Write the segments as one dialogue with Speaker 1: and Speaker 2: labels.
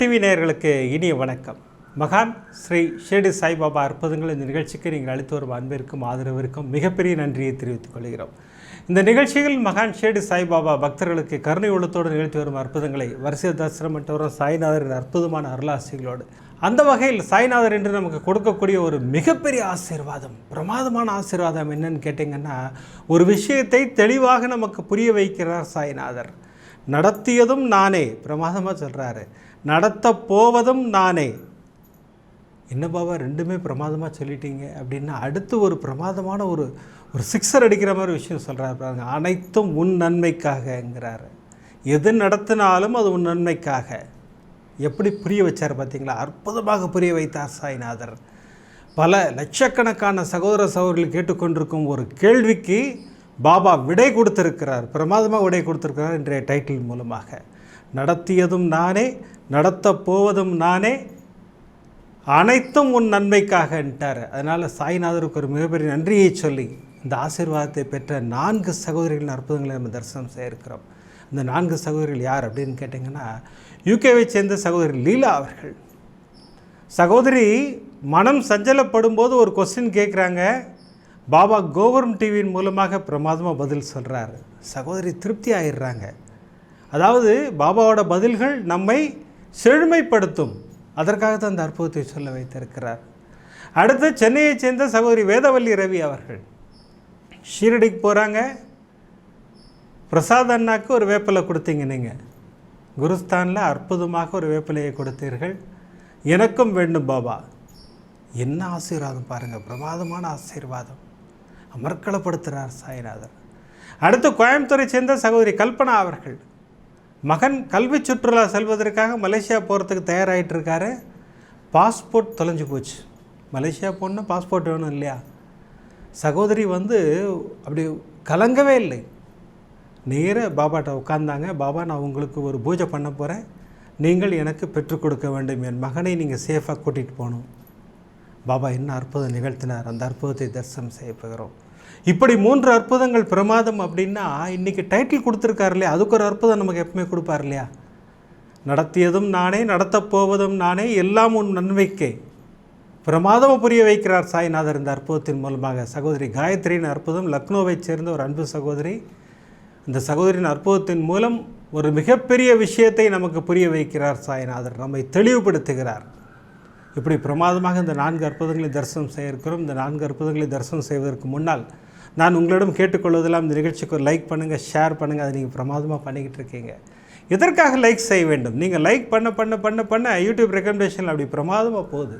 Speaker 1: TV நேயர்களுக்கு இனிய வணக்கம். மகான் ஸ்ரீ ஷேடி சாய்பாபா அற்புதங்கள் இந்த நிகழ்ச்சிக்கு நீங்கள் அளித்து வரும் அன்பிற்கும் ஆதரவிற்கும் மிகப்பெரிய நன்றியை தெரிவித்துக் கொள்கிறோம். இந்த நிகழ்ச்சியில் மகான் ஷேடி சாய்பாபா பக்தர்களுக்கு கருணை உள்ளத்தோடு நிகழ்த்தி வரும் அற்புதங்களை வரிசை தரிசனம் என்று சாய்நாதரின் அற்புதமான அருளாசிகளோடு. அந்த வகையில் சாய்நாதர் என்று நமக்கு கொடுக்கக்கூடிய ஒரு மிகப்பெரிய ஆசீர்வாதம் பிரமாதமான ஆசீர்வாதம் என்னன்னு கேட்டிங்கன்னா ஒரு விஷயத்தை தெளிவாக நமக்கு புரிய வைக்கிறார் சாய்நாதர். நடத்தியதும் நானே பிரமாதமாக சொல்கிறாரு நடத்த போவதும் நானே. என்ன பாபா ரெண்டுமே பிரமாதமாக சொல்லிட்டீங்க. அப்படின்னா அடுத்து ஒரு பிரமாதமான ஒரு ஒரு சிக்ஸர் அடிக்கிற மாதிரி விஷயம் சொல்கிறாரு பாருங்க. அனைத்தும் உன் நன்மைக்காகங்கிறாரு. எது நடத்தினாலும் அது உன் நன்மைக்காக. எப்படி புரிய வச்சார் பார்த்தீங்களா அற்புதமாக புரிய வைத்தார் சாய்நாதர். பல லட்சக்கணக்கான சகோதர சகோதரிகள் கேட்டுக்கொண்டிருக்கும் ஒரு கேள்விக்கு பாபா விடை கொடுத்திருக்கிறார். பிரமாதமாக விடை கொடுத்திருக்கிறார் இன்றைய டைட்டில் மூலமாக. நடத்தியதும் நானே நடத்தப் போவதும் நானே அனைத்தும் உன் நன்மைக்காகன்ட்டார் அதனால் சாய்நாதருக்கு ஒரு மிகப்பெரிய நன்றியை சொல்லி இந்த ஆசீர்வாதத்தை பெற்ற நான்கு சகோதரிகளின் அற்புதங்களை நம்ம தரிசனம் செய்ய இருக்கிறோம் இந்த நான்கு சகோதரிகள் யார் அப்படின்னு கேட்டிங்கன்னா யூகேவை சேர்ந்த சகோதரி லீலா அவர்கள். சகோதரி மனம் சஞ்சலப்படும் போது ஒரு கொஸ்டின் கேட்குறாங்க. பாபா கோபுரம் டிவியின் மூலமாக பிரமாதமாக பதில் சொல்கிறாரு சகோதரி திருப்தி ஆயிடுறாங்க. அதாவது பாபாவோட பதில்கள் நம்மை செழுமைப்படுத்தும். அதற்காக தான் அந்த அற்புதத்தை சொல்ல வைத்திருக்கிறார். அடுத்து சென்னையைச் சேர்ந்த சகோதரி வேதவல்லி ரவி அவர்கள். ஷீரடிக்கு போகிறாங்க பிரசாத் அண்ணாக்கு ஒரு வேப்பிலை கொடுத்தீங்க நீங்கள் குருஸ்தானில் அற்புதமாக ஒரு வேப்பிலையை கொடுத்தீர்கள். எனக்கும் வேண்டும் பாபா. என்ன ஆசீர்வாதம் பாருங்கள் பிரமாதமான ஆசீர்வாதம். அமர்க்களப்படுத்துகிறார் சாய்நாதர். அடுத்து கோயம்புத்தூரை சேர்ந்த சகோதரி கல்பனா அவர்கள். மகன் கல்வி சுற்றுலா செல்வதற்காக மலேசியா போகிறதுக்கு தயாராகிட்டு இருக்காரு பாஸ்போர்ட் தொலைஞ்சு போச்சு. மலேசியா போகணுன்னா பாஸ்போர்ட் வேணும் இல்லையா? சகோதரி வந்து அப்படி கலங்கவே இல்லை. நேராக பாபாட்ட உட்காந்தாங்க பாபா நான் உங்களுக்கு ஒரு பூஜை பண்ண போகிறேன் நீங்கள் எனக்கு பெற்றுக் கொடுக்க வேண்டும். என் மகனை நீங்கள் சேஃபாக கூட்டிகிட்டு போகணும். பாபா என்ன அற்புதம் நிகழ்த்தினார். அந்த அற்புதத்தை தரிசனம் செய்யப்படுகிறோம் இப்படி மூன்று அற்புதங்கள் பிரமாதம் அப்படின்னா இன்றைக்கி டைட்டில் கொடுத்துருக்காரு இல்லையா? அதுக்கு ஒரு அற்புதம் நமக்கு எப்பவுமே கொடுப்பார் இல்லையா? நடத்தியதும் நானே நடத்தப் போவதும் நானே எல்லாம் உன் நன்மைக்கே. பிரமாதமாக புரிய வைக்கிறார் சாய்நாதர் இந்த அற்புதத்தின் மூலமாக. சகோதரி காயத்ரியின் அற்புதம் லக்னோவைச் சேர்ந்த ஒரு அன்பு சகோதரி. இந்த சகோதரியின் அற்புதத்தின் மூலம் ஒரு மிகப்பெரிய விஷயத்தை நமக்கு புரிய வைக்கிறார் சாய்நாதர். நம்மை தெளிவுபடுத்துகிறார். இப்படி பிரமாதமாக இந்த நான்கு அற்புதங்களை தரிசனம் செய்ய இருக்கிறோம் இந்த நான்கு அற்புதங்களை தரிசனம் செய்வதற்கு முன்னால் நான் உங்களிடம் கேட்டுக்கொள்வதெல்லாம் இந்த நிகழ்ச்சிக்கு ஒரு லைக் பண்ணுங்கள் ஷேர் பண்ணுங்கள் அதை நீங்கள் பிரமாதமாக பண்ணிக்கிட்டு இருக்கீங்க. எதற்காக லைக் செய்ய வேண்டும்? நீங்கள் லைக் பண்ண பண்ண பண்ண பண்ண யூடியூப் ரெக்கமெண்டேஷன் அப்படி பிரமாதமாக போகுது.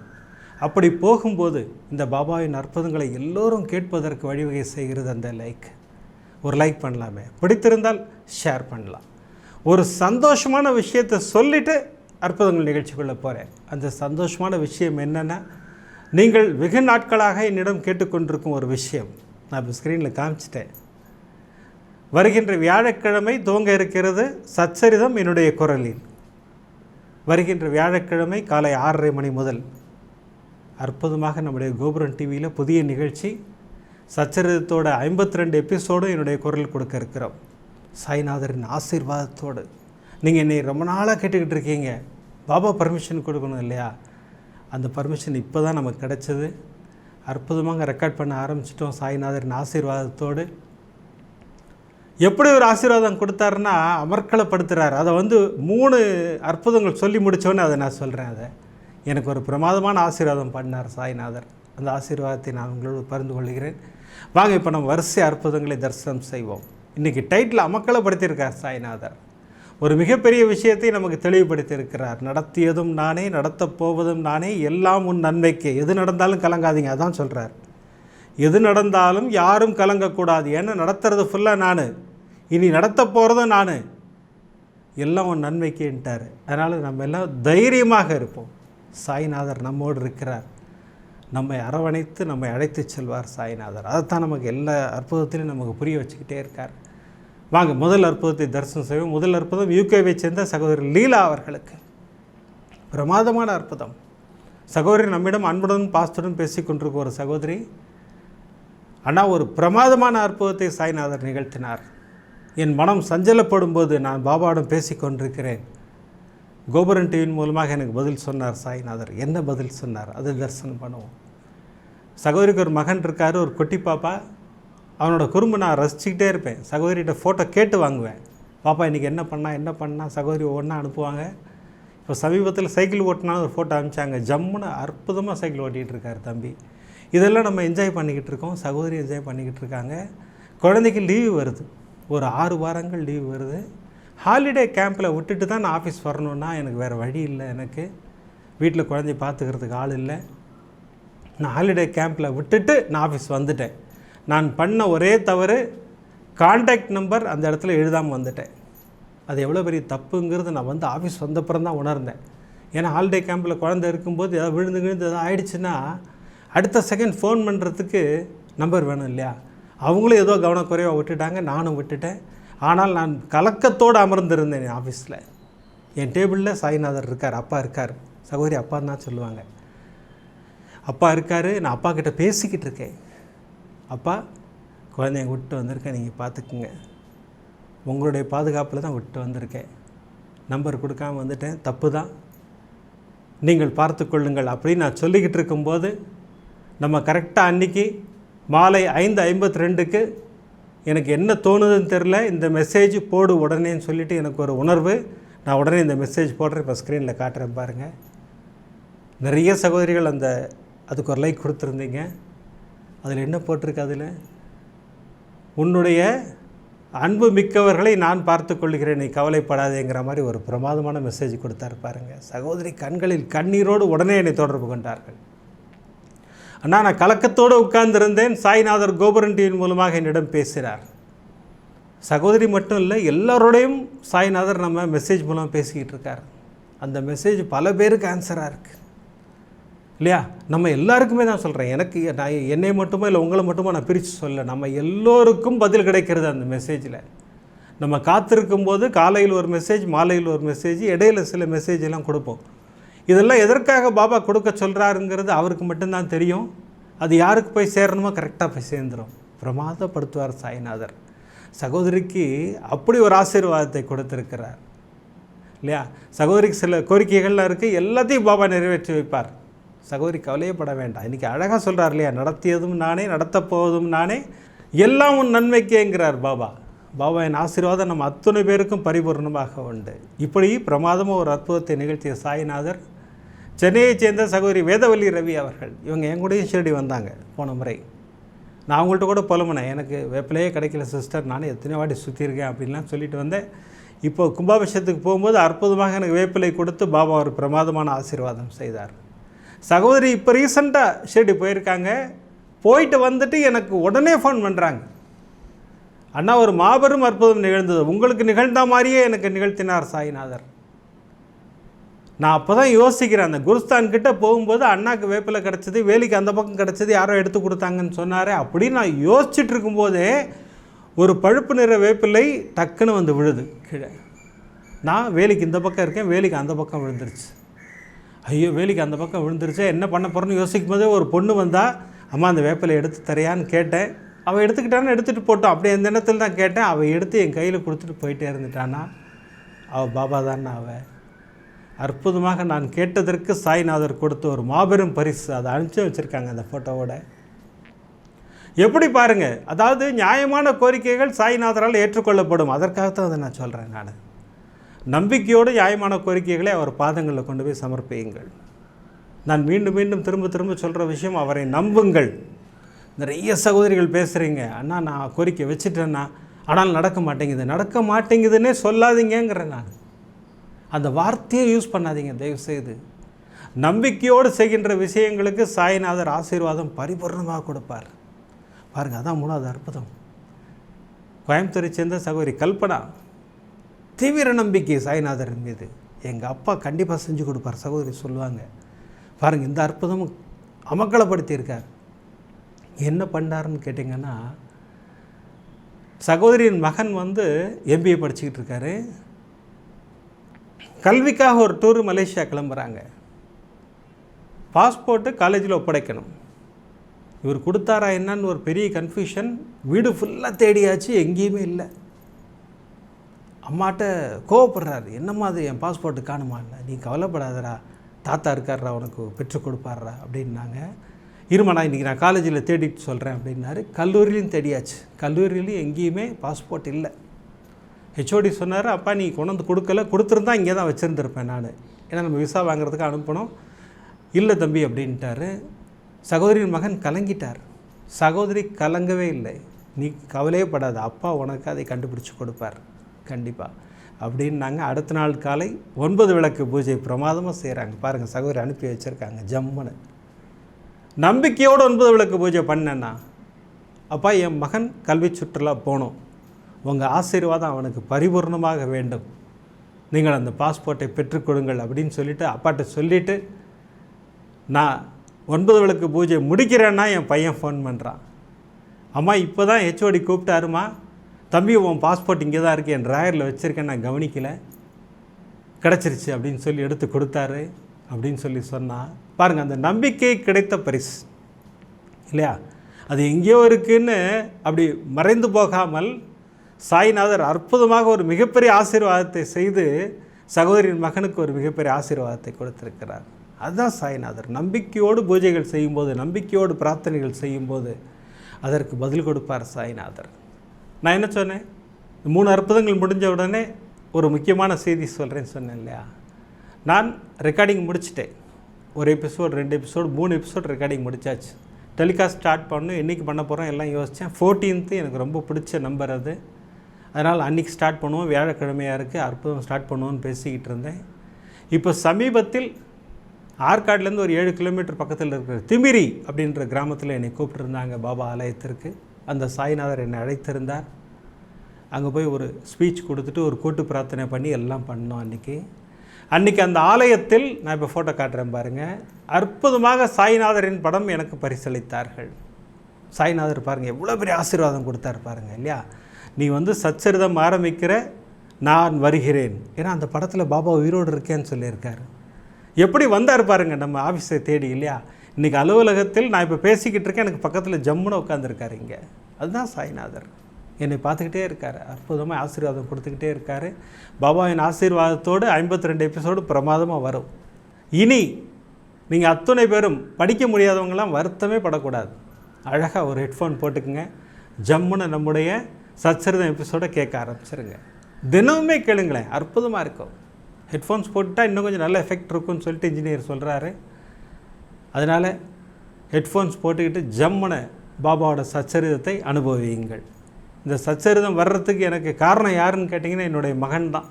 Speaker 1: அப்படி போகும்போது இந்த பாபாவின் அற்புதங்களை எல்லோரும் கேட்பதற்கு வழிவகை செய்கிறது அந்த லைக் ஒரு லைக் பண்ணலாமே. பிடித்திருந்தால் ஷேர் பண்ணலாம். ஒரு சந்தோஷமான விஷயத்தை சொல்லிவிட்டு அற்புதங்கள் நிகழ்ச்சிக்குள்ளே போகிறேன் அந்த சந்தோஷமான விஷயம் என்னென்னா நீங்கள் வெகு நாட்களாக என்னிடம் கேட்டுக்கொண்டிருக்கும் ஒரு விஷயம். நான் இப்போ ஸ்க்ரீனில் காமிச்சிட்டேன். வருகின்ற வியாழக்கிழமை துவங்க இருக்கிறது சச்சரிதம் என்னுடைய குரலில். வருகின்ற வியாழக்கிழமை காலை ஆறரை மணி முதல். அற்புதமாக நம்முடைய கோபுரம் டிவியில் புதிய நிகழ்ச்சி. சச்சரிதத்தோட ஐம்பத்தி ரெண்டு எபிசோடும் என்னுடைய குரல் கொடுக்க இருக்கிறோம். சாய்நாதரின் ஆசீர்வாதத்தோடு. நீங்கள் என்னை ரொம்ப நாளாக கேட்டுக்கிட்டு இருக்கீங்க. பாபா பர்மிஷன் கொடுக்கணும் இல்லையா? அந்த பர்மிஷன் இப்போ தான் நமக்கு கிடச்சிது. அற்புதமாக ரெக்கார்ட் பண்ண ஆரம்பிச்சிட்டோம் சாய்நாதரின் ஆசீர்வாதத்தோடு. எப்படி ஒரு ஆசீர்வாதம் கொடுத்தாருன்னா அமர்க்களப்படுத்துகிறார் அதை வந்து மூணு அற்புதங்கள் சொல்லி முடித்தோன்னே அதை நான் சொல்கிறேன் அதை. எனக்கு ஒரு பிரமாதமான ஆசீர்வாதம் பண்ணார் சாய்நாதர். அந்த ஆசீர்வாதத்தை நான் உங்களோடு பகிர்ந்து கொள்கிறேன். வாங்க இப்போ நம்ம வரிசை அற்புதங்களை தரிசனம் செய்வோம். இன்றைக்கி டைட்டில் அமக்களப்படுத்தியிருக்கார் சாய்நாதர். ஒரு மிகப்பெரிய விஷயத்தை நமக்கு தெளிவுபடுத்தியிருக்கிறார். நடத்தியதும் நானே நடத்தப் போவதும் நானே எல்லாம் உன் நன்மைக்கு. எது நடந்தாலும் கலங்காதீங்க அதான் சொல்கிறார் எது நடந்தாலும் யாரும் கலங்கக்கூடாது. ஏன்னா நடத்துறது ஃபுல்லாக நான். இனி நடத்த போகிறதும் நான். எல்லாம் உன் நன்மைக்குன்ட்டார். அதனால் நம்ம எல்லாம் தைரியமாக இருப்போம். சாய்நாதர் நம்மோடு இருக்கிறார். நம்மை அரவணைத்து நம்மை அழைத்து செல்வார் சாய்நாதர். அதைத்தான் நமக்கு எல்லா அற்புதத்திலையும் நமக்கு புரிய வச்சுக்கிட்டே இருக்கார். வாங்க முதல் அற்புதத்தை தரிசனம் செய்வோம். முதல் அற்புதம் யூகேவை சேர்ந்த சகோதரி லீலா அவர்களுக்கு. பிரமாதமான அற்புதம். சகோதரி நம்மிடம் அன்புடன் பாஸ்துடன் பேசிக்கொண்டிருக்க ஒரு சகோதரி. ஆனால் ஒரு பிரமாதமான அற்புதத்தை சாய்நாதர் நிகழ்த்தினார். என் மனம் சஞ்சலப்படும் போது நான் பாபாவிடம் பேசி கொண்டிருக்கிறேன். கோபுரன் டிவியின் மூலமாக எனக்கு பதில் சொன்னார் சாய்நாதர். என்ன பதில் சொன்னார்? அதை தரிசனம் பண்ணுவோம். சகோதரிக்கு ஒரு மகன் இருக்கார் ஒரு குட்டி பாப்பா. அவனோட குறும்பு நான் ரசிச்சுக்கிட்டே இருப்பேன். சகோதரிகிட்ட ஃபோட்டோ கேட்டு வாங்குவேன். பாப்பா இன்றைக்கி என்ன பண்ணால் என்ன பண்ணா? சகோதரி ஒவ்வொன்றா அனுப்புவாங்க. இப்போ சமீபத்தில் சைக்கிள் ஓட்டினாலும் ஒரு ஃபோட்டோ அனுப்பிச்சாங்க. ஜம்முன்னு அற்புதமாக சைக்கிள் ஓட்டிகிட்டு இருக்கார் தம்பி. இதெல்லாம் நம்ம என்ஜாய் பண்ணிக்கிட்டு இருக்கோம். சகோதரி என்ஜாய் பண்ணிக்கிட்டு இருக்காங்க. குழந்தைக்கு லீவு வருது. ஒரு ஆறு வாரங்கள் லீவு வருது. ஹாலிடே கேம்பில் விட்டுட்டு தான் நான் ஆஃபீஸ் வரணுன்னா எனக்கு வேறு வழி இல்லை எனக்கு. வீட்டில் குழந்தைய பார்த்துக்கிறதுக்கு ஆள் இல்லை. நான் ஹாலிடே கேம்பில் விட்டுட்டு நான் ஆஃபீஸ் வந்துட்டேன். நான் பண்ண ஒரே தவறு காண்டாக்ட் நம்பர் அந்த இடத்துல எழுதாமல் வந்துட்டேன். அது எவ்வளோ பெரிய தப்புங்கிறது நான் வந்து ஆஃபீஸ் வந்தப்புறம் தான் உணர்ந்தேன். ஏன்னா ஹாலிடே கேம்பில் குழந்தை இருக்கும்போது ஏதாவது விழுந்து விழுந்து எதாவது ஆயிடுச்சுன்னா அடுத்த செகண்ட் ஃபோன் பண்ணுறதுக்கு நம்பர் வேணும் இல்லையா? அவங்களும் ஏதோ கவனக்குறைவாக விட்டுட்டாங்க நானும் விட்டுட்டேன். ஆனால் நான் கலக்கத்தோடு அமர்ந்திருந்தேன் என் ஆஃபீஸில் என் டேபிளில் சாய்நாதர் இருக்கார் அப்பா இருக்கார். சகோதரி அப்பான்னு தான் சொல்லுவாங்க. அப்பா இருக்கார் நான் அப்பா கிட்ட பேசிக்கிட்டு இருக்கேன். அப்பா குழந்தைய விட்டு வந்திருக்கேன் நீங்கள் பார்த்துக்குங்க உங்களுடைய பாதுகாப்பில் தான் விட்டு வந்திருக்கேன். நம்பர் கொடுக்காம வந்துட்டேன். தப்பு தான் நீங்கள் பார்த்து கொள்ளுங்கள் அப்படின்னு நான் சொல்லிக்கிட்டு இருக்கும்போது நம்ம கரெக்டாக அன்னைக்கு மாலை ஐந்து ஐம்பத்தி ரெண்டுக்கு எனக்கு என்ன தோணுதுன்னு தெரில இந்த மெசேஜ் போடு உடனேன்னு சொல்லிவிட்டு எனக்கு ஒரு உணர்வு. நான் உடனே இந்த மெசேஜ் போடுறேன். இப்போ ஸ்க்ரீனில் காட்டுறேன் பாருங்கள் நிறைய சகோதரிகள் அந்த அதுக்கு ஒரு லைக் கொடுத்துருந்தீங்க. அதில் என்ன போட்டிருக்கு அதில்? உன்னுடைய அன்பு மிக்கவர்களை நான் பார்த்து கொள்கிறேன் நீ கவலைப்படாதேங்கிற மாதிரி ஒரு பிரமாதமான மெசேஜ் கொடுத்தாரு பாருங்க. சகோதரி கண்களில் கண்ணீரோடு உடனே என்னை தொடர்பு கொண்டார்கள். அண்ணா நான் கலக்கத்தோடு உட்கார்ந்திருந்தேன். சாய்நாதர் கோபுரன் டிவியின் மூலமாக என்னிடம் பேசுகிறார் சகோதரி மட்டும் இல்லை எல்லாரோடையும் சாய்நாதர் நம்ம மெசேஜ் மூலம் பேசிக்கிட்டு இருக்கார். அந்த மெசேஜ் பல பேருக்கு ஆன்சராக இருக்குது இல்லையா? நம்ம எல்லாருக்குமே தான் சொல்கிறேன் எனக்கு நான் என்னை மட்டுமா இல்லை உங்களை மட்டுமா நான் பிரித்து சொல்ல நம்ம எல்லோருக்கும் பதில் கிடைக்கிறது அந்த மெசேஜில் நம்ம காத்திருக்கும் போது காலையில் ஒரு மெசேஜ் மாலையில் ஒரு மெசேஜ் இடையில சில மெசேஜ் எல்லாம் கொடுப்போம். இதெல்லாம் எதற்காக பாபா கொடுக்க சொல்கிறாருங்கிறது அவருக்கு மட்டும்தான் தெரியும். அது யாருக்கு போய் சேரணுமோ கரெக்டாக போய் சேர்ந்துடும் பிரமாதப்படுத்துவார் சாய்நாதர். சகோதரிக்கு அப்படி ஒரு ஆசீர்வாதத்தை கொடுத்துருக்கிறார். இல்லையா? சகோதரிக்கு சில கோரிக்கைகள்லாம் இருக்குது எல்லாத்தையும் பாபா நிறைவேற்றி வைப்பார். சகோதரி கவலையப்பட வேண்டாம். இன்றைக்கி அழகாக சொல்கிறார் இல்லையா? நடத்தியதும் நானே நடத்தப் போவதும் நானே எல்லாம் உன் நன்மைக்கேங்கிறார் பாபா. பாபா என் ஆசீர்வாதம் நம்ம அத்தனை பேருக்கும் பரிபூர்ணமாக உண்டு. இப்படி பிரமாதமாக ஒரு அற்புதத்தை நிகழ்த்திய சாய்நாதர் சென்னையைச் சேர்ந்த சகோதரி வேதவல்லி ரவி அவர்கள் இவங்க என் கூடயும் ஷிரடி வந்தாங்க போன முறை. நான் அவங்கள்ட்ட கூட புலம்புனேன். எனக்கு வேப்பிலையே கிடைக்கல சிஸ்டர். நானே எத்தனை வாட்டி சுற்றியிருக்கேன் அப்படின்லாம் சொல்லிட்டு வந்தேன். இப்போ கும்பாபிஷேகத்துக்கு போகும்போது அற்புதமாக எனக்கு வேப்பிலை கொடுத்து பாபா ஒரு பிரமாதமான ஆசீர்வாதம் செய்தார். சகோதரி இப்போ ரீசண்டாக ஷிரடி போயிருக்காங்க. போயிட்டு வந்துட்டு எனக்கு உடனே ஃபோன் பண்ணுறாங்க அண்ணா ஒரு மாபெரும் அற்புதம் நிகழ்ந்தது. உங்களுக்கு நிகழ்ந்த மாதிரியே எனக்கு நிகழ்த்தினார் சாய்நாதர். நான் அப்போ தான் யோசிக்கிறேன். அந்த குருஸ்தான் கிட்ட போகும்போது அண்ணாக்கு வேப்பிலை கிடச்சிது வேலிக்கு அந்த பக்கம் கிடச்சிது யாரோ எடுத்து கொடுத்தாங்கன்னு சொன்னார். அப்படின்னு நான் யோசிச்சுட்டு இருக்கும்போதே ஒரு பழுப்பு நிற வேப்பிலை டக்குன்னு வந்து விழுது. கீழே. நான் வேலிக்கு இந்த பக்கம் இருக்கேன் வேலிக்கு அந்த பக்கம் விழுந்துருச்சு. ஐயோ வேலைக்கு அந்த பக்கம் விழுந்துருச்சு என்ன பண்ண போகிறேன்னு யோசிக்கும் போதே ஒரு பொண்ணு வந்தால் அம்மா அந்த வேப்பிலை எடுத்து தரையான்னு கேட்டேன். அவள் எடுத்துக்கிட்டான்னு எடுத்துகிட்டு போட்டோம். அப்படி எந்த இடத்துல தான் கேட்டேன். அவள் எடுத்து என் கையில் கொடுத்துட்டு போயிட்டே இருந்துட்டானா. அவள் பாபா தான் அவள் அற்புதமாக நான் கேட்டதற்கு சாய்நாதர் கொடுத்த ஒரு மாபெரும் பரிசு. அதை அனுப்பிச்சு வச்சுருக்காங்க அந்த ஃபோட்டோவோட எப்படி பாருங்கள் அதாவது நியாயமான கோரிக்கைகள் சாய்நாதரால் ஏற்றுக்கொள்ளப்படும். அதற்காகத்தான் அதை நான் சொல்கிறேன் நான். நம்பிக்கையோடு நியாயமான கோரிக்கைகளை அவர் பாதங்களில் கொண்டு போய் சமர்ப்பியுங்கள். நான் மீண்டும் மீண்டும் திரும்ப திரும்ப சொல்கிற விஷயம் அவரை நம்புங்கள். நிறைய சகோதரிகள் பேசுகிறீங்க அண்ணா நான் கோரிக்கை வச்சுட்டேன்னா ஆனால் நடக்க மாட்டேங்குது. நடக்க மாட்டேங்குதுன்னே சொல்லாதீங்கங்கிறேன் நான். அந்த வார்த்தையை யூஸ் பண்ணாதீங்க தயவுசெய்து. நம்பிக்கையோடு செய்கின்ற விஷயங்களுக்கு சாய்நாதர் ஆசீர்வாதம் பரிபூர்ணமாக கொடுப்பார். பாருங்கள் அதான் மூணாவது அற்புதம். கோயம்புத்தூரை சேர்ந்த சகோதரி கல்பனா தீவிர நம்பிக்கை சாய்நாதரின் மீது. எங்கள் அப்பா கண்டிப்பாக செஞ்சு கொடுப்பார். சகோதரி சொல்லுவாங்க. பாருங்கள் இந்த அற்புதமும் அமக்கலப்படுத்தியிருக்கார். என்ன பண்ணாருன்னு கேட்டிங்கன்னா சகோதரியின் மகன் வந்து எம்பிஏ படிச்சுக்கிட்டு இருக்காரு. கல்விக்காக ஒரு டூர் மலேசியா கிளம்புறாங்க. பாஸ்போர்ட்டு காலேஜில் ஒப்படைக்கணும். இவர் கொடுத்தாரா என்னன்னு ஒரு பெரிய கன்ஃபியூஷன் வீடு ஃபுல்லாக தேடியாச்சு எங்கேயுமே இல்லை. அம்மாட்ட கோவப்படுறாரு. என்னம்மா அது என் பாஸ்போர்ட்டு காணுமா இல்லை நீ கவலைப்படாதடா. தாத்தா இருக்காரா உனக்கு பெற்றுக் கொடுப்பாருடா அப்படின்னாங்க. இருமா நான் இன்றைக்கி நான் காலேஜில் தேடிட்டு சொல்கிறேன் அப்படின்னாரு. கல்லூரியிலையும் தேடியாச்சு. கல்லூரியிலையும் எங்கேயுமே பாஸ்போர்ட் இல்லை. ஹெச்ஓடி சொன்னார் அப்பா நீ கொண்டு வந்து கொடுக்கல. கொடுத்துருந்தா இங்கே தான் வச்சுருந்துருப்பேன் நான். ஏன்னா நம்ம விசா வாங்குறதுக்கு அனுப்பணும். இல்லை தம்பி அப்படின்ட்டாரு. சகோதரியின் மகன் கலங்கிட்டார். சகோதரி கலங்கவே இல்லை. நீ கவலையே படாத. அப்பா உனக்கு அதை கண்டுபிடிச்சி கொடுப்பார். கண்டிப்பாக அப்படின்னாங்க. அடுத்த நாள் காலை ஒன்பது விளக்கு பூஜை பிரமாதமாக செய்கிறாங்க பாருங்கள் சகோதரி அனுப்பி வச்சுருக்காங்க ஜம்முன்னு. நம்பிக்கையோடு ஒன்பது விளக்கு பூஜை பண்ணேன்னா அப்பா என் மகன் கல்வி சுற்றுலா போகணும். உங்கள் ஆசீர்வாதம் அவனுக்கு பரிபூர்ணமாக வேண்டும். நீங்கள் அந்த பாஸ்போர்ட்டை பெற்றுக்கொடுங்கள் அப்படின்னு சொல்லிவிட்டு அப்பாட்ட சொல்லிவிட்டு நான் ஒன்பது விளக்கு பூஜை முடிக்கிறேன்னா என் பையன் ஃபோன் பண்ணுறான் அம்மா இப்போ தான் ஹெச்ஓடி கூப்பிட்டாருமா? தம்பி உன் பாஸ்போர்ட் இங்கே தான் இருக்குது என் ட்ராயரில் வச்சுருக்கேன் நான் கவனிக்கலை. கிடச்சிருச்சு அப்படின்னு சொல்லி எடுத்து கொடுத்தாரு அப்படின்னு சொல்லி சொன்னால் பாருங்கள் அந்த நம்பிக்கை கிடைத்த பரிசு. இல்லையா? அது எங்கேயோ இருக்குன்னு அப்படி மறைந்து போகாமல் சாய்நாதர் அற்புதமாக ஒரு மிகப்பெரிய ஆசீர்வாதத்தை செய்து சகோதரியின் மகனுக்கு ஒரு மிகப்பெரிய ஆசீர்வாதத்தை கொடுத்திருக்கிறார். அதுதான் சாய்நாதர். நம்பிக்கையோடு பூஜைகள் செய்யும்போது நம்பிக்கையோடு பிரார்த்தனைகள் செய்யும்போது அதற்கு பதில் கொடுப்பார் சாய்நாதர். நான் என்ன சொன்னேன்? இந்த மூணு அற்புதங்கள் முடிஞ்ச உடனே ஒரு முக்கியமான செய்தி சொல்கிறேன்னு சொன்னேன் இல்லையா? நான் ரெக்கார்டிங் முடிச்சிட்டேன். ஒரு எபிசோட் ரெண்டு எபிசோடு மூணு எபிசோட் ரெக்கார்டிங் முடிச்சாச்சு. டெலிகாஸ்ட் ஸ்டார்ட் பண்ணணும் என்றைக்கு பண்ண போகிறோம் எல்லாம் யோசித்தேன் ஃபோர்டீன்த்து எனக்கு ரொம்ப பிடிச்ச நம்பர் அது. அதனால் அன்றைக்கி ஸ்டார்ட் பண்ணுவோம். வியாழக்கிழமையாக இருக்குது அற்புதம் ஸ்டார்ட் பண்ணுவோன்னு பேசிக்கிட்டு இருந்தேன். இப்போ சமீபத்தில் ஆற்காட்லேருந்து ஒரு ஏழு கிலோமீட்டர் பக்கத்தில் இருக்கிற திமிரி அப்படின்ற கிராமத்தில் என்னை கூப்பிட்டுருந்தாங்க பாபா ஆலயத்திற்கு. அந்த சாய்நாதர் என்னை அழைத்திருந்தார். அங்கே போய் ஒரு ஸ்பீச் கொடுத்துட்டு ஒரு கூட்டு பிரார்த்தனை பண்ணி எல்லாம் பண்ணோம் அன்றைக்கி அன்றைக்கி அந்த ஆலயத்தில் நான் இப்போ ஃபோட்டோ காட்டுறேன் பாருங்கள் அற்புதமாக சாய்நாதரின் படம் எனக்கு பரிசளித்தார்கள். சாய்நாதர் பாருங்கள் எவ்வளோ பெரிய ஆசீர்வாதம் கொடுத்தாரு பாருங்கள் இல்லையா? நீ வந்து சச்சரிதம் ஆரம்பிக்கிற நான் வருகிறேன். ஏன்னா அந்த படத்தில் பாபா உயிரோடு இருக்கேன்னு சொல்லியிருக்காரு. எப்படி வந்தார் பாருங்கள் நம்ம ஆஃபீஸை தேடி இல்லையா? இன்றைக்கி அலுவலகத்தில் நான் இப்போ பேசிக்கிட்டு இருக்கேன். எனக்கு பக்கத்தில் ஜம்முன்னு உட்காந்துருக்காரு இங்கே. அதுதான் சாய்நாதர். என்னை பார்த்துக்கிட்டே இருக்கார். அற்புதமாக ஆசீர்வாதம் கொடுத்துக்கிட்டே இருக்கார். பாபாவின் ஆசீர்வாதத்தோடு ஐம்பத்தி ரெண்டு எபிசோடு பிரமாதமாக வரும். இனி நீங்கள் அத்துணை பேரும் படிக்க முடியாதவங்களாம் வருத்தமே படக்கூடாது. அழகாக ஒரு ஹெட்ஃபோன் போட்டுக்குங்க. ஜம்முன்னு நம்முடைய சச்சரிதம் எபிசோடை கேட்க ஆரம்பிச்சிருங்க. தினமுமே கேளுங்களேன். அற்புதமாக இருக்கும். ஹெட்ஃபோன்ஸ் போட்டுட்டால் இன்னும் கொஞ்சம் நல்ல எஃபெக்ட் இருக்கும்னு சொல்லிட்டு இன்ஜினியர் சொல்கிறாரு அதனால் ஹெட்ஃபோன்ஸ் போட்டுக்கிட்டு ஜம்முன பாபாவோட சச்சரிதத்தை அனுபவியுங்கள். இந்த சச்சரிதம் வர்றதுக்கு எனக்கு காரணம் யாருன்னு கேட்டிங்கன்னா என்னுடைய மகன் தான்.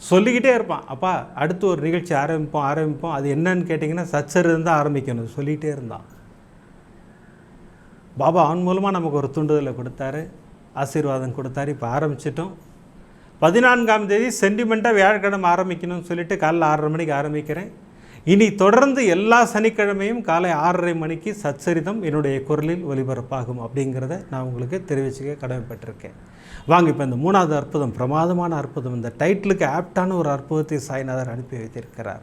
Speaker 1: சொல்லிக்கிட்டே இருப்பான் அப்பா அடுத்து ஒரு நிகழ்ச்சி ஆரம்பிப்போம் ஆரம்பிப்போம். அது என்னன்னு கேட்டிங்கன்னா சச்சரிதம் தான் ஆரம்பிக்கணும். சொல்லிகிட்டே இருந்தான். பாபா அவன் மூலமாக நமக்கு ஒரு தூண்டுதலை கொடுத்தாரு ஆசீர்வாதம் கொடுத்தாரு. இப்போ ஆரம்பிச்சிட்டோம். பதினான்காம் தேதி சென்டிமெண்ட்டாக வியாழக்கிழமை ஆரம்பிக்கணும்னு சொல்லிட்டு காலைல ஆறரை மணிக்கு ஆரம்பிக்கிறேன். இனி தொடர்ந்து எல்லா சனிக்கிழமையும் காலை ஆறரை மணிக்கு சச்சரிதம் என்னுடைய குரலில் ஒலிபரப்பாகும் அப்படிங்கிறத நான் உங்களுக்கு தெரிவிச்சுக்க கடமைப்பட்டிருக்கேன் வாங்க இப்போ இந்த மூணாவது அற்புதம் பிரமாதமான அற்புதம் இந்த டைட்டிலுக்கு ஆப்டான ஒரு அற்புதத்தை சாய்நாதர் அனுப்பி வைத்திருக்கிறார்.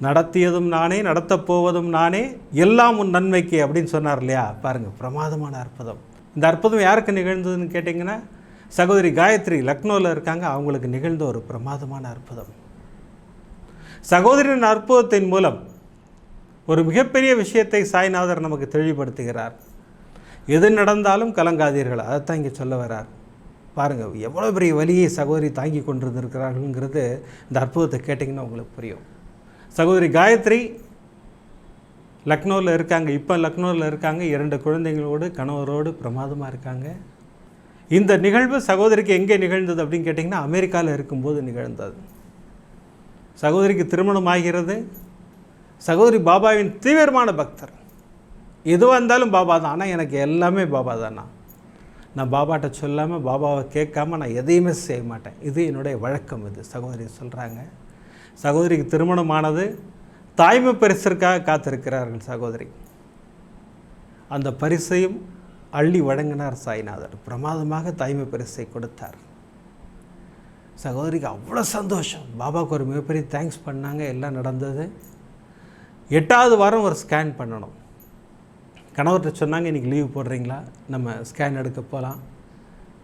Speaker 1: நடத்தியதும் நானே நடத்தப் போவதும் நானே எல்லாம் உன் நன்மைக்கு அப்படின்னு சொன்னார் இல்லையா? பாருங்கள் பிரமாதமான அற்புதம். இந்த அற்புதம் யாருக்கு நிகழ்ந்ததுன்னு கேட்டிங்கன்னா சகோதரி காயத்ரி லக்னோவில் இருக்காங்க அவங்களுக்கு நிகழ்ந்த ஒரு பிரமாதமான அற்புதம். சகோதரின் அற்புதத்தின் மூலம் ஒரு மிகப்பெரிய விஷயத்தை சாய்நாதர் நமக்கு தெளிவுபடுத்துகிறார். எது நடந்தாலும் கலங்காதீர்கள். அதைத்தான் இங்கே சொல்ல வரார் பாருங்கள் எவ்வளோ பெரிய வலியை சகோதரி தாங்கி கொண்டிருந்திருக்கிறார்கள்ங்கிறது இந்த அற்புதத்தை கேட்டிங்கன்னா உங்களுக்கு புரியும். சகோதரி காயத்ரி லக்னோவில் இருக்காங்க. இப்போ லக்னோவில் இருக்காங்க. இரண்டு குழந்தைங்களோடு கணவரோடு பிரமாதமாக இருக்காங்க. இந்த நிகழ்வு சகோதரிக்கு எங்கே நிகழ்ந்தது அப்படின்னு கேட்டிங்கன்னா அமெரிக்காவில் இருக்கும்போது நிகழ்ந்தது. சகோதரிக்கு திருமணம் ஆகிறது சகோதரி பாபாவின் தீவிரமான பக்தர். எதுவாக இருந்தாலும் பாபா தான். ஆனால் எனக்கு எல்லாமே பாபா தானா? நான் பாபாட்ட சொல்லாமல் பாபாவை கேட்காம நான் எதையுமே செய்ய மாட்டேன். இது என்னுடைய வழக்கம் இது சகோதரி சொல்கிறாங்க சகோதரிக்கு திருமணமானது தாய்மை பரிசிற்காக காத்திருக்கிறார்கள் சகோதரி. அந்த பரிசையும் அள்ளி வழங்கினார் சாய்நாதர். பிரமாதமாக தாய்மை பரிசை கொடுத்தார். சகோதரிக்கு அவ்வளோ சந்தோஷம். பாபாவுக்கு ஒரு மிகப்பெரிய தேங்க்ஸ் பண்ணாங்க. எல்லாம் நடந்தது. எட்டாவது வாரம் ஒரு ஸ்கேன் பண்ணணும். கணவர்கிட்ட சொன்னாங்க இன்றைக்கி லீவ் போடுறீங்களா? நம்ம ஸ்கேன் எடுக்க போகலாம்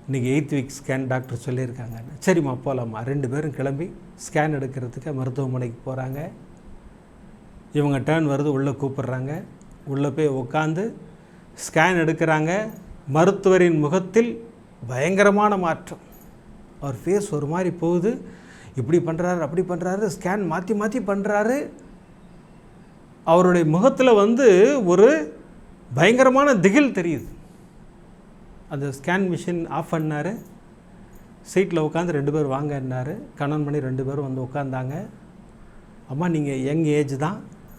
Speaker 1: இன்றைக்கி எயித் வீக் ஸ்கேன் டாக்டர் சொல்லியிருக்காங்க. சரிம்மா போகலாம்மா ரெண்டு பேரும் கிளம்பி ஸ்கேன் எடுக்கிறதுக்கு மருத்துவமனைக்கு போகிறாங்க இவங்க டேர்ன் வருது உள்ளே கூப்பிட்றாங்க. உள்ளே போய் உட்காந்து ஸ்கேன் எடுக்கிறாங்க. மருத்துவரின் முகத்தில் பயங்கரமான மாற்றம். அவர் ஃபேஸ் ஒரு மாதிரி போகுது. இப்படி பண்ணுறாரு அப்படி பண்ணுறாரு ஸ்கேன் மாற்றி மாற்றி பண்ணுறாரு அவருடைய முகத்தில் வந்து ஒரு பயங்கரமான திகில் தெரியுது. அந்த ஸ்கேன் மிஷின் ஆஃப் பண்ணார். சீட்டில் உட்காந்து ரெண்டு பேர் வாங்கன்னாரு. கணவன் பண்ணி ரெண்டு பேரும் வந்து உட்காந்தாங்க அம்மா நீங்கள் யங் ஏஜ் தான்.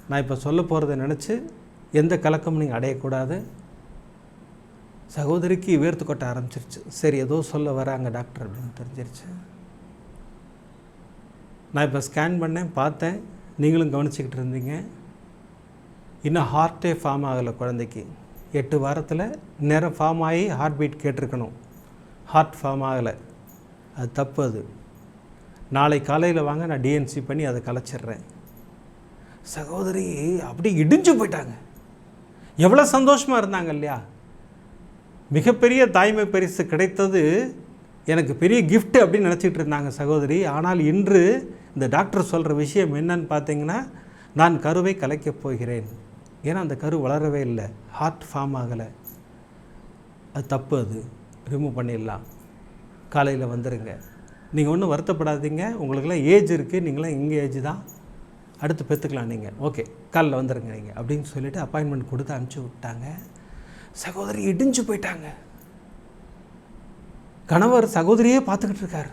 Speaker 1: நான் இப்போ சொல்ல போகிறத நினச்சி எந்த கலக்கமும் நீங்கள் அடையக்கூடாது. சகோதரிக்கு வேர்த்து கொட்ட ஆரம்பிச்சிருச்சு. சரி ஏதோ சொல்ல வராங்க டாக்டர் அப்படின்னு தெரிஞ்சிருச்சு. நான் இப்போ ஸ்கேன் பண்ணேன் பார்த்தேன். நீங்களும் கவனிச்சிக்கிட்டு இருந்தீங்க. இன்னும் ஹார்ட்டே ஃபார்ம் ஆகலை குழந்தைக்கு. எட்டு வாரத்தில் நேரம் ஃபார்ம் ஆகி ஹார்ட் பீட் கேட்டிருக்கணும். ஹார்ட் ஃபார்ம் ஆகலை. அது தப்பு அது. நாளை காலையில் வாங்க நான் டிஎன்சி பண்ணி அதை கலைச்சிட்றேன். சகோதரி அப்படி இடிஞ்சு போயிட்டாங்க. எவ்வளோ சந்தோஷமாக இருந்தாங்க இல்லையா? மிகப்பெரிய தாய்மை பரிசு கிடைத்தது எனக்கு பெரிய கிஃப்ட் அப்படின்னு நினச்சிட்டு இருந்தாங்க சகோதரி. ஆனால் இன்று இந்த டாக்டர் சொல்கிற விஷயம் என்னன்னு பார்த்தீங்கன்னா நான் கருவை கலைக்கப் போகிறேன். ஏன்னா அந்த கரு வளரவே இல்லை. ஹார்ட் ஃபார்ம் ஆகலை. அது தப்பு அது. ரிமூவ் பண்ணிடலாம். காலையில் வந்துடுங்க நீங்கள் ஒன்றும் வருத்தப்படாதீங்க. உங்களுக்கெல்லாம் ஏஜ் இருக்குது நீங்களாம் இங்கே ஏஜ் தான். அடுத்து பெற்றுக்கலாம் நீங்கள் ஓகே காலைல வந்துடுங்க நீங்கள் அப்படின்னு சொல்லிவிட்டு அப்பாயின்மெண்ட் கொடுத்து அனுப்பிச்சி விட்டாங்க. சகோதரி இடிஞ்சு போயிட்டாங்க. கணவர் சகோதரியே பார்த்துக்கிட்டு இருக்கார்.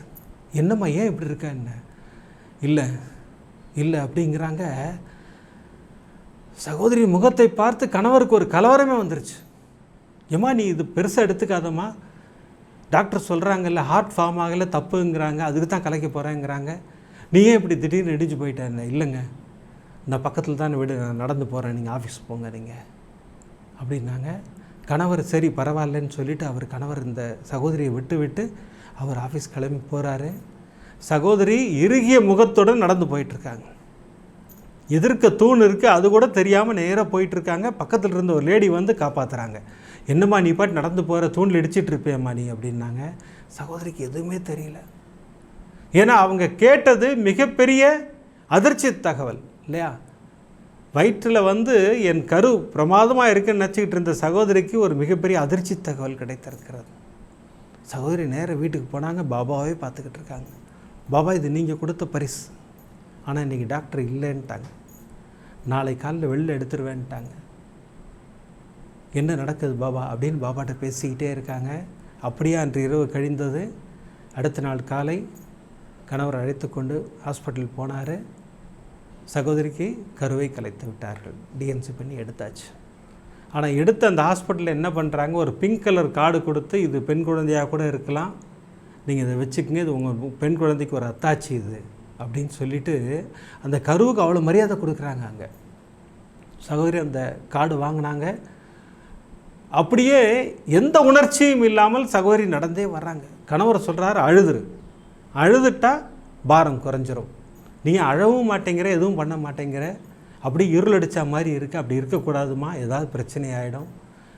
Speaker 1: என்னம்மா ஏன் இப்படி இருக்க என்ன? இல்லை இல்லை அப்படிங்கிறாங்க. சகோதரி முகத்தை பார்த்து கணவருக்கு ஒரு கலவரமே வந்துருச்சு. ஏம்மா நீ இது பெருசாக எடுத்துக்காதம்மா. டாக்டர் சொல்கிறாங்கல்ல ஹார்ட் ஃபார்ம் ஆகலை தப்புங்கிறாங்க அதுக்கு தான் கலைக்க போகிறேங்கிறாங்க நீ ஏன் இப்படி திடீர்னு இடிஞ்சு போயிட்டேன் இல்லைங்க. நான் பக்கத்தில் தான் வீடு நான் நடந்து போகிறேன் நீங்கள் ஆஃபீஸ் போங்க நீங்கள் அப்படின்னாங்க. கணவர் சரி பரவாயில்லன்னு சொல்லிட்டு அவர் கணவர் இந்த சகோதரியை விட்டு விட்டு அவர் ஆஃபீஸ் கிளம்பி போகிறாரு சகோதரி இறுகிய முகத்துடன் நடந்து போயிட்டுருக்காங்க. எதிர்க்க தூண் இருக்குது அது கூட தெரியாமல் நேராக போயிட்டுருக்காங்க. பக்கத்தில் இருந்த ஒரு லேடி வந்து காப்பாற்றுறாங்க என்னம்மா நீ பாட்டு நடந்து போகிற தூணில் இடிச்சிட்டு இருப்பேம்மா நீ அப்படின்னாங்க. சகோதரிக்கு எதுவுமே தெரியல. ஏன்னா அவங்க கேட்டது மிகப்பெரிய அதிர்ச்சி தகவல் இல்லையா? வயிற்றில் வந்து என் கரு பிரமாதமாக இருக்குன்னு நினச்சிக்கிட்டு இருந்த சகோதரிக்கு ஒரு மிகப்பெரிய அதிர்ச்சி தகவல் கிடைத்திருக்கிறது. சகோதரி நேராக வீட்டுக்கு போனாங்க பாபாவே பார்த்துக்கிட்டு இருக்காங்க. பாபா இது நீங்கள் கொடுத்த பரிசு. ஆனால் இன்றைக்கி டாக்டர் இல்லைன்ட்டாங்க. நாளை காலையில் வெளில எடுத்துருவேன்ட்டாங்க. என்ன நடக்குது பாபா அப்படின்னு பாபாட்ட பேசிக்கிட்டே இருக்காங்க. அப்படியே அன்று இரவு கழிந்தது? அடுத்த நாள் காலை கணவர் அழைத்து கொண்டு ஹாஸ்பிட்டல் போனார். சகோதரிக்கு கருவை கலைத்து விட்டார்கள். டிஎன்சி பண்ணி எடுத்தாச்சு. ஆனால் எடுத்து அந்த ஹாஸ்பிட்டலில் என்ன பண்ணுறாங்க ஒரு பிங்க் கலர் கார்டு கொடுத்து இது பெண் குழந்தையாக கூட இருக்கலாம். நீங்கள் இதை வச்சுக்கோங்க இது உங்கள் பெண் குழந்தைக்கு ஒரு அத்தாச்சி இது அப்படின்னு சொல்லிட்டு அந்த கருவுக்கு அவ்வளோ மரியாதை கொடுக்குறாங்க அங்கே. சகோதரி அந்த கார்டு வாங்கினாங்க. அப்படியே எந்த உணர்ச்சியும் இல்லாமல் சகோதரி நடந்தே வர்றாங்க. கணவர் சொல்கிறாரு அழுதுரு. அழுதுட்டா பாரம் குறைஞ்சிரும். நீ அழவும் மாட்டேங்கிற எதுவும் பண்ண மாட்டேங்கிற அப்படி இருள் அடித்த மாதிரி இருக்கு அப்படி இருக்கக்கூடாதுமா? ஏதாவது பிரச்சனை ஆகிடும்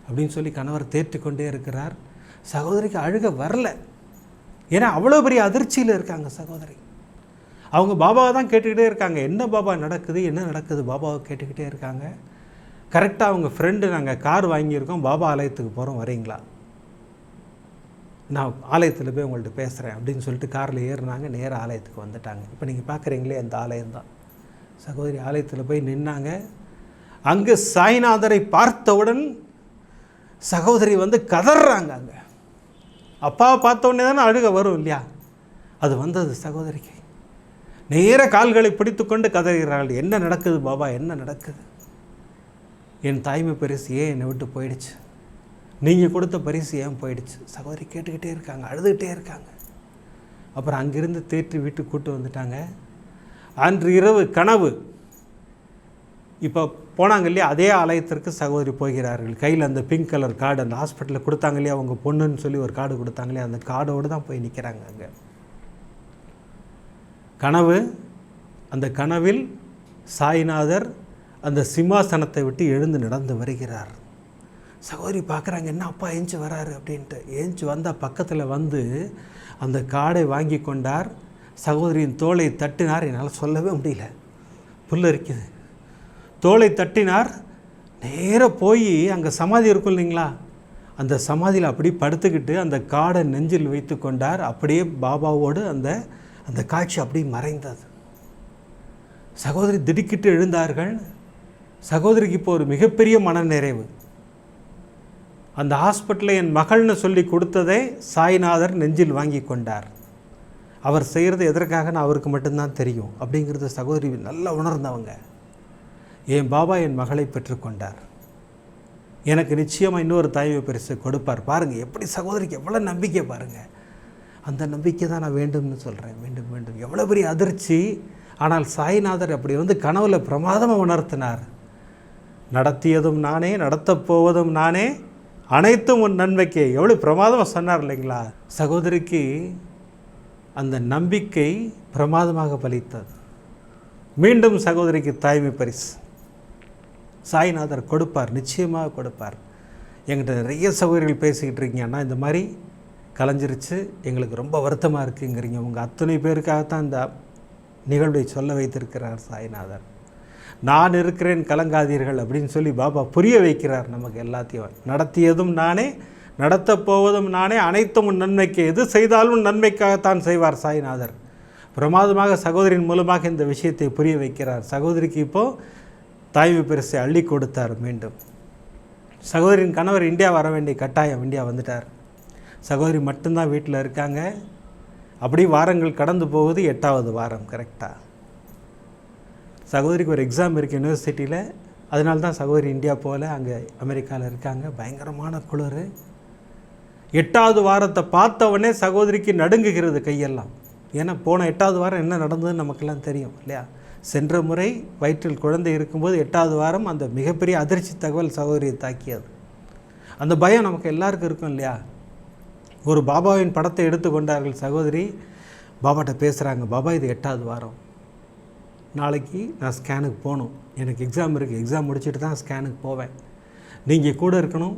Speaker 1: அப்படின்னு சொல்லி கணவர் தேற்றி கொண்டே இருக்கிறார். சகோதரிக்கு அழுக வரல. ஏன்னா அவ்வளோ பெரிய அதிர்ச்சியில் இருக்காங்க சகோதரி. அவங்க பாபாவை தான் கேட்டுக்கிட்டே இருக்காங்க. என்ன பாபா நடக்குது என்ன நடக்குது பாபாவை கேட்டுக்கிட்டே இருக்காங்க. கரெக்டாக அவங்க ஃப்ரெண்டு நாங்கள் கார் வாங்கியிருக்கோம். பாபா ஆலயத்துக்கு போகிறோம் வரீங்களா? நான் ஆலயத்தில் போய் உங்கள்கிட்ட பேசுகிறேன் அப்படின்னு சொல்லிட்டு காரில் ஏறினாங்க நேராக ஆலயத்துக்கு வந்துட்டாங்க. இப்போ நீங்கள் பார்க்குறீங்களே அந்த ஆலயம்தான் சகோதரி ஆலயத்தில் போய் நின்னாங்க. அங்கே சாய்நாதரை பார்த்தவுடன் சகோதரி வந்து கதறாங்க அங்கே. அப்பாவை பார்த்த உடனே தானே அழுக வரும் இல்லையா? அது வந்தது சகோதரிக்கு. நேர கால்களை பிடித்துக்கொண்டு கதறுகிறார்கள் என்ன நடக்குது பாபா? என்ன நடக்குது? என் தாய்மை பெருசு ஏன் என்னை விட்டு போயிடுச்சு? நீங்கள் கொடுத்த பரிசு ஏன் போயிடுச்சு? சகோதரி கேட்டுக்கிட்டே இருக்காங்க அழுதுகிட்டே இருக்காங்க. அப்புறம் அங்கிருந்து தேற்றி வீட்டுக்கு கூட்டு வந்துட்டாங்க. அன்று இரவு கனவு. இப்போ போனாங்க இல்லையா? அதே ஆலயத்திற்கு சகோதரி போகிறார்கள். கையில் அந்த பிங்க் கலர் கார்டு அந்த ஹாஸ்பிட்டலில் கொடுத்தாங்க இல்லையா? அவங்க பொண்ணுன்னு சொல்லி ஒரு கார்டு கொடுத்தாங்க இல்லையா? அந்த கார்டோடு தான் போய் நிற்கிறாங்க அங்கே. கனவு. அந்த கனவில் சாய்நாதர் அந்த சிம்மாசனத்தை விட்டு எழுந்து நடந்து வருகிறார். சகோதரி பார்க்குறாங்க என்ன அப்பா ஏஞ்சி வராரு? அப்படின்ட்டு. ஏஞ்சி வந்தால் பக்கத்தில் வந்து அந்த காடை வாங்கி கொண்டார். சகோதரியின் தோலை தட்டினார். என்னால் சொல்லவே முடியல. புல்லரிக்குது தோலை தட்டினார். நேராக போய் அங்கே சமாதி இருக்கும் இல்லைங்களா? அந்த சமாதியில் அப்படி படுத்துக்கிட்டு அந்த காடை நெஞ்சில் வைத்து கொண்டார். அப்படியே பாபாவோடு அந்த அந்த காட்சி அப்படியே மறைந்தது. சகோதரி திடுக்கிட்டு எழுந்தார்கள். சகோதரிக்கு இப்போ ஒரு மிகப்பெரிய மனநிறைவு. அந்த ஹாஸ்பிட்டலில் என் மகள்னு சொல்லி கொடுத்ததை சாய்நாதர் நெஞ்சில் வாங்கி கொண்டார். அவர் செய்கிறது எதற்காக அவருக்கு மட்டும்தான் தெரியும் அப்படிங்கிறத சகோதரி நல்லா உணர்ந்தவங்க. என் பாபா என் மகளை பெற்றுக்கொண்டார் எனக்கு நிச்சயமாக இன்னொரு தாய்மை பரிசு கொடுப்பார். பாருங்கள் எப்படி சகோதரிக்கு எவ்வளோ நம்பிக்கை பாருங்கள் அந்த நம்பிக்கை தான் நான் வேண்டும்னு சொல்கிறேன். வேண்டும் வேண்டும். எவ்வளோ பெரிய அதிர்ச்சி. ஆனால் சாய்நாதர் அப்படி வந்து கனவுல பிரமாதமாக உணர்த்தினார். நடத்தியதும் நானே நடத்தப் போவதும் நானே அனைத்தும் உன் நன்மைக்கே. எவ்வளோ பிரமாதமாக சொன்னார் இல்லைங்களா? சகோதரிக்கு அந்த நம்பிக்கை பிரமாதமாக பலித்தது. மீண்டும் சகோதரிக்கு தாய்மை பரிசு. சாய்நாதர் கொடுப்பார் நிச்சயமாக கொடுப்பார். எங்கிட்ட நிறைய சகோதரிகள் பேசிக்கிட்டு இருக்கீங்கன்னா இந்த மாதிரி கலைஞ்சிருச்சு. எங்களுக்கு ரொம்ப வருத்தமாக இருக்குங்கிறீங்க. உங்கள் அத்தனை பேருக்காகத்தான் இந்த நிகழ்வை சொல்ல வைத்திருக்கிறார் சாய்நாதர். நான் இருக்கிறேன் கலங்காதீர்கள் அப்படின்னு சொல்லி பாபா புரிய வைக்கிறார் நமக்கு எல்லாத்தையும். நடத்தியதும் நானே நடத்தப் போவதும் நானே அனைத்தும் உன் நன்மைக்கு. எது செய்தாலும் நன்மைக்காகத்தான் செய்வார் சாய்நாதர். பிரமாதமாக சகோதரின் மூலமாக இந்த விஷயத்தை புரிய வைக்கிறார். சகோதரிக்கு இப்போது தாய்மை பரிசை அள்ளி கொடுத்தார் மீண்டும். சகோதரின் கணவர் இந்தியா வர வேண்டிய கட்டாயம். இந்தியா வந்துட்டார். சகோதரி மட்டும்தான் வீட்டில் இருக்காங்க. அப்படி வாரங்கள் கடந்து போகுது எட்டாவது வாரம் கரெக்டாக சகோதரிக்கு ஒரு எக்ஸாம் இருக்குது யூனிவர்சிட்டியில் அதனால தான் சகோதரி இந்தியா போகல அங்கே அமெரிக்காவில் இருக்காங்க. பயங்கரமான குளிர். எட்டாவது வாரத்தை பார்த்தவொடனே சகோதரிக்கு நடுங்குகிறது கையெல்லாம். ஏன்னா போன எட்டாவது வாரம் என்ன நடந்ததுன்னு நமக்கெல்லாம் தெரியும் இல்லையா? சென்ற முறை வயிற்றில் குழந்தை இருக்கும்போது எட்டாவது வாரம் அந்த மிகப்பெரிய அதிர்ச்சி தகவல் சகோதரியை தாக்கியது. அந்த பயம் நமக்கு எல்லாருக்கும் இருக்கும் இல்லையா? ஒரு பாபாவின் படத்தை எடுத்துக்கொண்டார்கள் சகோதரி. பாபாட்ட பேசுகிறாங்க பாபா இது எட்டாவது வாரம். நாளைக்கு நான் ஸ்கேனுக்கு போகணும். எனக்கு எக்ஸாம் இருக்குது எக்ஸாம் முடிச்சுட்டு தான் ஸ்கேனுக்கு போவேன். நீங்கள் கூட இருக்கணும்.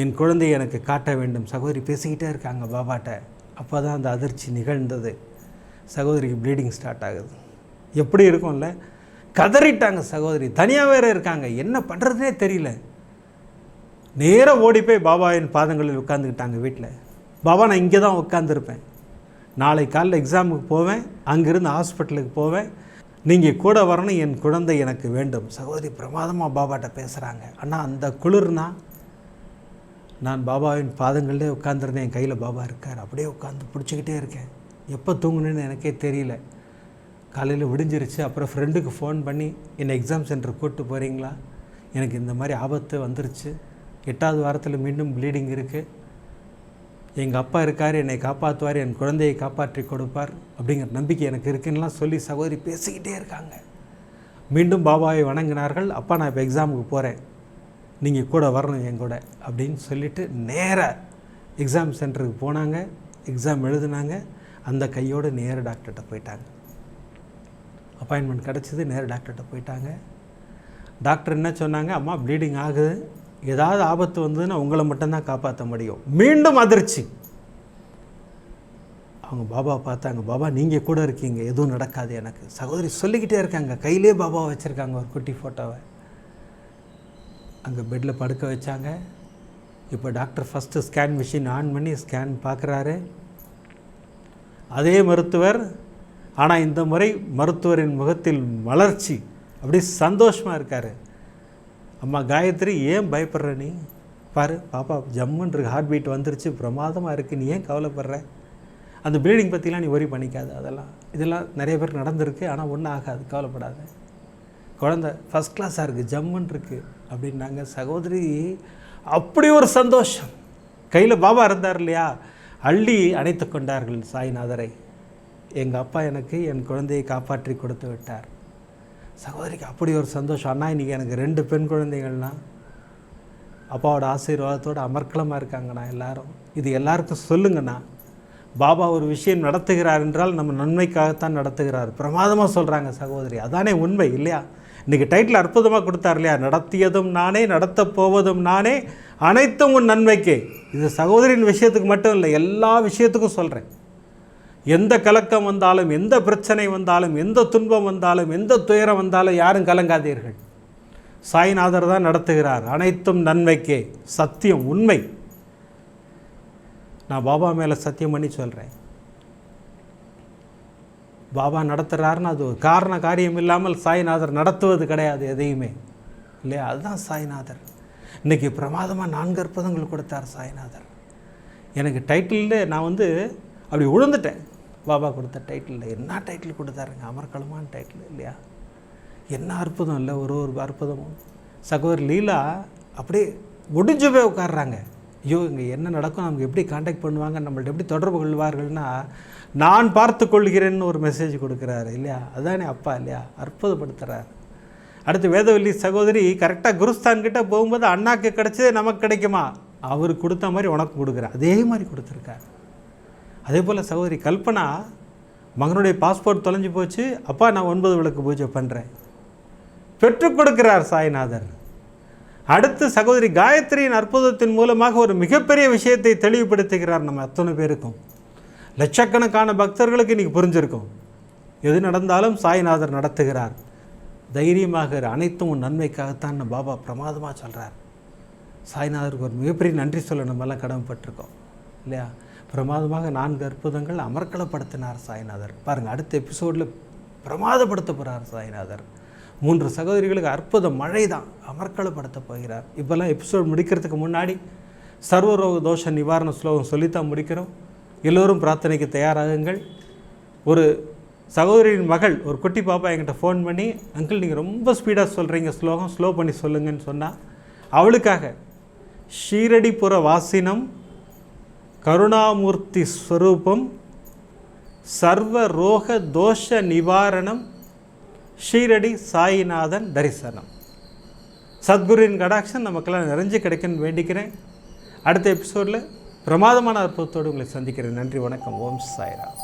Speaker 1: என் குழந்தையை எனக்கு காட்ட வேண்டும். சகோதரி பேசிக்கிட்டே இருக்காங்க பாபாட்ட. அப்போ தான் அந்த அதிர்ச்சி நிகழ்ந்தது. சகோதரிக்கு ப்ளீடிங் ஸ்டார்ட் ஆகுது. எப்படி இருக்கும்ல? கதறிட்டாங்க சகோதரி. தனியாக வேறு இருக்காங்க. என்ன பண்ணுறதுனே தெரியல. நேராக ஓடி போய் பாபாவின் பாதங்களில் உட்காந்துக்கிட்டாங்க வீட்டில் பாபா நான் இங்கே தான் உட்காந்துருப்பேன் நாளை காலைல எக்ஸாமுக்கு போவேன். அங்கேருந்து ஹாஸ்பிட்டலுக்கு போவேன். நீங்கள் கூட வரணும் என் குழந்தை எனக்கு வேண்டும். சகோதரி பிரமாதமாக பாபாட்ட பேசுகிறாங்க ஆனால் அந்த குளிர்னா நான் பாபாவின் பாதங்களிலே உட்காந்துருந்தேன் என் கையில் பாபா இருக்கார். அப்படியே உட்காந்து பிடிச்சிக்கிட்டே இருக்கேன். எப்போ தூங்குனேன்னு எனக்கே தெரியல. காலையில் விடிஞ்சிருச்சு. அப்புறம் ஃப்ரெண்டுக்கு ஃபோன் பண்ணி என்னை எக்ஸாம் சென்டர் கூப்பிட்டு போகிறீங்களா எனக்கு இந்த மாதிரி ஆபத்து வந்துருச்சு. எட்டாவது வாரத்தில் மீண்டும் ப்ளீடிங் இருக்குது எங்கள் அப்பா இருக்கார் என்னை காப்பாற்றுவார் என் குழந்தையை காப்பாற்றி கொடுப்பார் அப்படிங்கிற நம்பிக்கை எனக்கு இருக்குன்னுலாம் சொல்லி சகோதரி பேசிக்கிட்டே இருக்காங்க. மீண்டும் பாபாவை வணங்கினார்கள். அப்பா நான் இப்போ எக்ஸாமுக்கு போகிறேன் நீங்கள் கூட வரணும் என் கூட அப்படின்னு சொல்லிவிட்டு நேராக எக்ஸாம் சென்டருக்கு போனாங்க. எக்ஸாம் எழுதுனாங்க. அந்த கையோடு நேர டாக்டர்கிட்ட போயிட்டாங்க. அப்பாயின்மெண்ட் கிடச்சிது நேர டாக்டர்கிட்ட போயிட்டாங்க. டாக்டர் என்ன சொன்னாங்க? அம்மா ப்ளீடிங் ஆகுது. ஏதாவது ஆபத்து வந்ததுன்னா உங்களை மட்டும்தான் காப்பாற்ற முடியும். மீண்டும் அதிர்ச்சி. அவங்க பாபா பார்த்தாங்க பாபா நீங்கள் கூட இருக்கீங்க எதுவும் நடக்காது எனக்கு. சகோதரி சொல்லிக்கிட்டே இருக்காங்க கையிலே பாபா வச்சுருக்காங்க ஒரு குட்டி ஃபோட்டோவை அங்கே பெட்டில் படுக்க வச்சாங்க. இப்போ doctor first scan machine on பண்ணி ஸ்கேன் பார்க்குறாரு. அதே மருத்துவர் ஆனால் இந்த முறை மருத்துவரின் முகத்தில் வளர்ச்சி அப்படியே சந்தோஷமாக இருக்கார். அம்மா காயத்ரி ஏன் பயப்படுற நீ? பாரு பாப்பா ஜம்முன்னு ஹார்ட் பீட் வந்துருச்சு பிரமாதமாக இருக்குது நீ ஏன் கவலைப்படுற? அந்த ப்ளீடிங் பற்றிலாம் நீ ஒரி பண்ணிக்காது அதெல்லாம். இதெல்லாம் நிறைய பேருக்கு நடந்திருக்கு ஆனால் ஒன்றும் ஆகாது கவலைப்படாத. குழந்த ஃபஸ்ட் கிளாஸாக இருக்குது ஜம்முன் இருக்குது அப்படின்னாங்க. சகோதரி அப்படி ஒரு சந்தோஷம். கையில் பாபா இருந்தார் இல்லையா? அள்ளி அணைத்து கொண்டார்கள் சாய்நாதரை. எங்கள் அப்பா எனக்கு என் குழந்தையை காப்பாற்றி கொடுத்து விட்டார். சகோதரிக்கு அப்படி ஒரு சந்தோஷம். அண்ணா இன்றைக்கி எனக்கு ரெண்டு பெண் குழந்தைகள்னா அப்பாவோட ஆசீர்வாதத்தோடு அமர்க்கலமாக இருக்காங்கண்ணா எல்லாரும். இது எல்லாருக்கும் சொல்லுங்கண்ணா. பாபா ஒரு விஷயம் நடத்துகிறார் என்றால் நம்ம நன்மைக்காகத்தான் நடத்துகிறார். பிரமாதமாக சொல்கிறாங்க சகோதரி. அதானே உண்மை இல்லையா? இன்றைக்கி டைட்டில் அற்புதமாக கொடுத்தார் இல்லையா? நடத்தியதும் நானே நடத்தப் போவதும் நானே அனைத்தும் உன் நன்மைக்கே. இது சகோதரியின் விஷயத்துக்கு மட்டும் இல்லை எல்லா விஷயத்துக்கும் சொல்கிறேன் எந்த கலக்கம் வந்தாலும் எந்த பிரச்சனை வந்தாலும் எந்த துன்பம் வந்தாலும் எந்த துயரம் வந்தாலும் யாரும் கலங்காதீர்கள். சாய்நாதர் தான் நடத்துகிறார். அனைத்தும் நன்மைக்கே. சத்தியம் உண்மை. நான் பாபா மேலே சத்தியம் பண்ணி சொல்கிறேன் பாபா நடத்துகிறாருன்னு அது ஒரு காரண காரியம் இல்லாமல் சாய்நாதர் நடத்துவது கிடையாது எதையுமே. இல்லையா? அதுதான் சாய்நாதர். இன்றைக்கி பிரமாதமாக நான்கு அற்புதங்கள் கொடுத்தார் சாய்நாதர். எனக்கு டைட்டிலே நான் வந்து அப்படி விழுந்துட்டேன் பாபா கொடுத்த டைட்டில் என்ன டைட்டில் கொடுத்தாருங்க? அமர்க்களமான டைட்டில் இல்லையா? என்ன அற்புதம் இல்லை ஒரு ஒரு அற்புதமும். சகோதரி லீலா அப்படியே ஒடிஞ்சு போய் உட்காடுறாங்க ஐயோ இங்கே என்ன நடக்கும்? நமக்கு எப்படி காண்டாக்ட் பண்ணுவாங்க? நம்மள்ட்ட எப்படி தொடர்பு கொள்வார்கள்னா நான் பார்த்து கொள்கிறேன்னு ஒரு மெசேஜ் கொடுக்குறாரு இல்லையா? அதானே அப்பா இல்லையா? அற்புதப்படுத்துகிறார் அடுத்து வேதவல்லி சகோதரி கரெக்டாக குருஸ்தான்கிட்ட போகும்போது அண்ணாக்கு கிடைச்சதே நமக்கு கிடைக்குமா? அவர் கொடுத்த மாதிரி உனக்கு கொடுக்குறேன். அதே மாதிரி கொடுத்துருக்காரு. அதே போல் சகோதரி கல்பனா மகனுடைய பாஸ்போர்ட் தொலைஞ்சு போச்சு. அப்பா நான் ஒன்பது விளக்கு பூஜை பண்ணுறேன் பெற்றுக் கொடுக்கிறார் சாய்நாதர். அடுத்து சகோதரி காயத்ரியின் அற்புதத்தின் மூலமாக ஒரு மிகப்பெரிய விஷயத்தை தெளிவுபடுத்துகிறார் நம்ம அத்தனை பேருக்கும். லட்சக்கணக்கான பக்தர்களுக்கு இன்றைக்கி புரிஞ்சிருக்கும். எது நடந்தாலும் சாய்நாதர் நடத்துகிறார். தைரியமாக அனைத்தும் உன் நன்மைக்காகத்தான் பாபா பிரமாதமாக சொல்கிறார் சாய்நாதருக்கு ஒரு மிகப்பெரிய நன்றி சொல்ல நம்மெல்லாம் கடமைப்பட்டிருக்கோம். இல்லையா? பிரமாதமாக நான்கு அற்புதங்கள் அமர்க்களப்படுத்தினார் சாய்நாதர். பாருங்கள் அடுத்த எபிசோடில் பிரமாதப்படுத்த போகிறார் சாய்நாதர். மூன்று சகோதரிகளுக்கு அற்புத மழை தான் அமர்க்கலப்படுத்த போகிறார். இப்போல்லாம் எபிசோட் முடிக்கிறதுக்கு முன்னாடி சர்வரோக தோஷ நிவாரண ஸ்லோகம் சொல்லித்தான் முடிக்கிறோம். எல்லோரும் பிரார்த்தனைக்கு தயாராகுங்கள். ஒரு சகோதரியின் மகள் ஒரு குட்டி பாப்பா என்கிட்ட ஃபோன் பண்ணி அங்கிள் நீங்கள் ரொம்ப ஸ்பீடாக சொல்கிறீங்க ஸ்லோகம் ஸ்லோ பண்ணி சொல்லுங்கன்னு சொன்னால் அவளுக்காக ஷீரடிபுர வாசினம் கருணாமூர்த்தி ஸ்வரூபம் சர்வ ரோக தோஷ நிவாரணம் ஷீரடி சாயிநாதன் தரிசனம். சத்குருவின் கடாட்சம் நமக்கெல்லாம் நிறைஞ்சு கிடைக்குன்னு வேண்டிக்கிறேன். அடுத்த எபிசோடில் பிரமாதமான அற்புதத்தோடு உங்களை சந்திக்கிறேன். நன்றி வணக்கம். ஓம் சாய்ராம்.